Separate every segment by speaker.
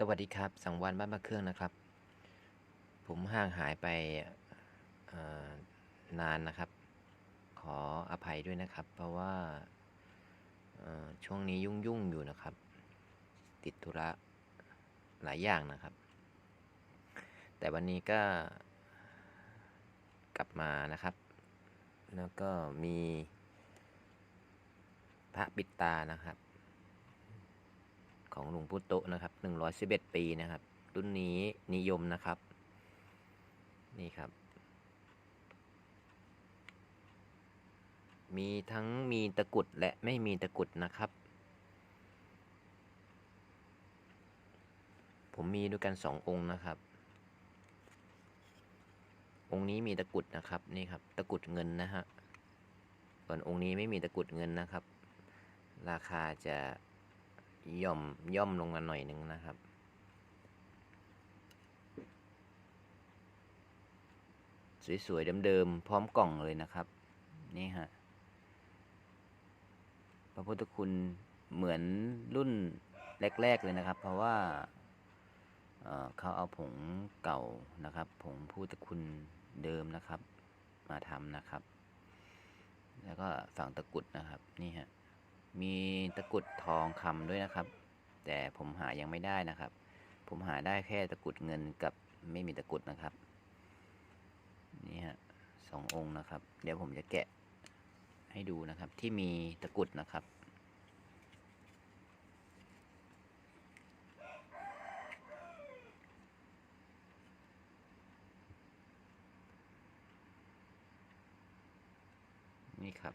Speaker 1: สวัสดีครับ สังวันบ้านมะเครื่องนะครับ ผมห่างหายไปนานนะครับ ขออภัยด้วยนะครับ เพราะว่าช่วงนี้ยุ่งๆอยู่นะครับ ติดธุระหลายอย่างนะครับ แต่วันนี้ก็กลับมานะครับ แล้วก็มีพระปิดตานะครับ ของหลวงปู่โตนะครับหนึ่งร้อยสิบเอ็ดปีนะครับ รุ่นนี้นิยมนะครับ นี่ครับ มีทั้งมีตะกุดและไม่มีตะกุดนะครับ ผมมีด้วยกันสององค์นะครับ องค์นี้มีตะกุดนะครับนี่ครับ ตะกุดเงินนะฮะส่วนองค์นี้ไม่มีตะกุดเงินนะครับ ราคาจะ ย่อมย่อมลงมาหน่อยหนึ่งนะครับ สวยๆเดิมๆพร้อมกล่องเลยนะครับ นี่ฮะพระพุทธคุณเหมือนรุ่นแรก ๆ เลยนะครับ เพราะว่าเขาเอาผงเก่านะครับ ผงพุทธคุณเดิมนะครับ มาทำนะครับ แล้วก็ฝั่งตะกรุดนะครับนี่ฮะ มีตะกุดทองคำด้วยนะครับ แต่ผมหายังไม่ได้นะครับ ผมหาได้แค่ตะกุดเงินกับไม่มีตะกุดนะครับ นี่ฮะสององค์นะครับ เดี๋ยวผมจะแกะให้ดูนะครับที่มีตะกุดนะครับนี่ครับ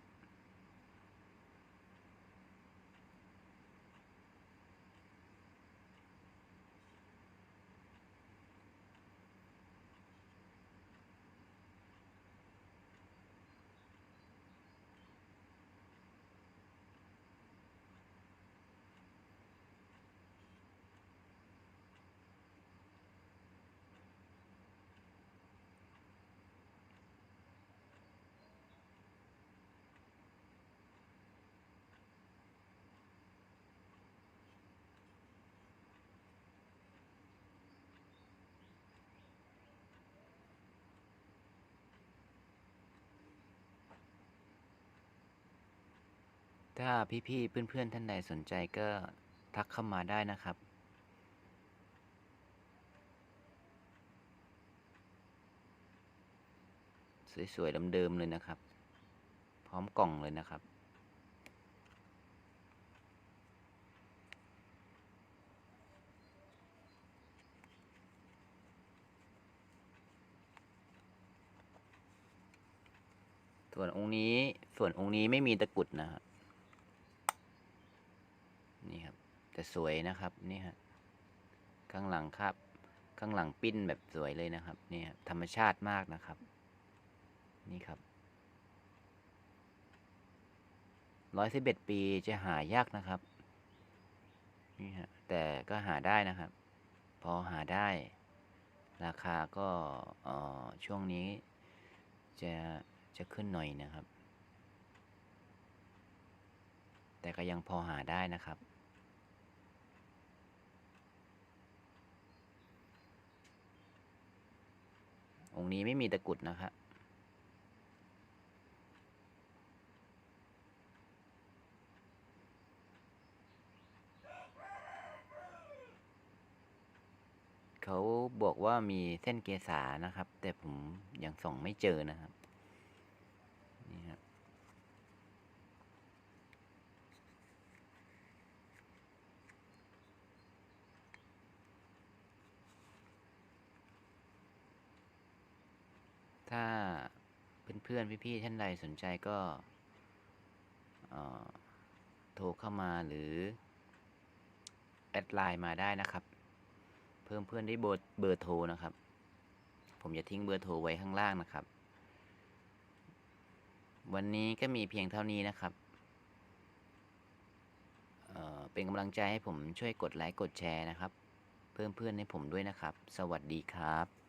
Speaker 1: ถ้าพี่ๆเพื่อนๆท่านใดสนใจก็ทักเข้ามาได้นะครับ สวยๆเดิมๆเลยนะครับ พร้อมกล่องเลยนะครับส่วนองค์นี้ส่วนองค์นี้ไม่มีตะกุดนะครับ นี่ครับแต่สวยนะครับนี่ฮะข้างหลังครับ ข้างหลังปิ้นแบบสวยเลยนะครับนี่ธรรมชาติมากนะครับ นี่ครับร้อยสิบเอ็ดปีจะหายากนะครับนี่ฮะแต่ก็หาได้นะครับ พอหาได้ ราคาก็อ่อช่วงนี้จะจะขึ้นหน่อยนะครับ แต่ก็ยังพอหาได้นะครับ องค์นี้ไม่มีตะกุดนะครับเขาบอกว่ามีเส้นเกษานะครับ แต่ผมยังส่องไม่เจอนะครับ นี่ครับ ถ้าเพื่อนๆพี่ๆท่านใดสนใจก็โทรเข้ามาหรือ แอดไลน์มาได้นะครับ เพิ่มเพื่อนได้เบอร์เบอร์โทรนะครับ ผมจะทิ้งเบอร์โทรไว้ข้างล่างนะครับ วันนี้ก็มีเพียงเท่านี้นะครับเเป็นกำลังใจให้ผมช่วยกดไลค์กดแชร์นะครับ เพิ่มเพื่อนให้ผมด้วยนะครับ สวัสดีครับ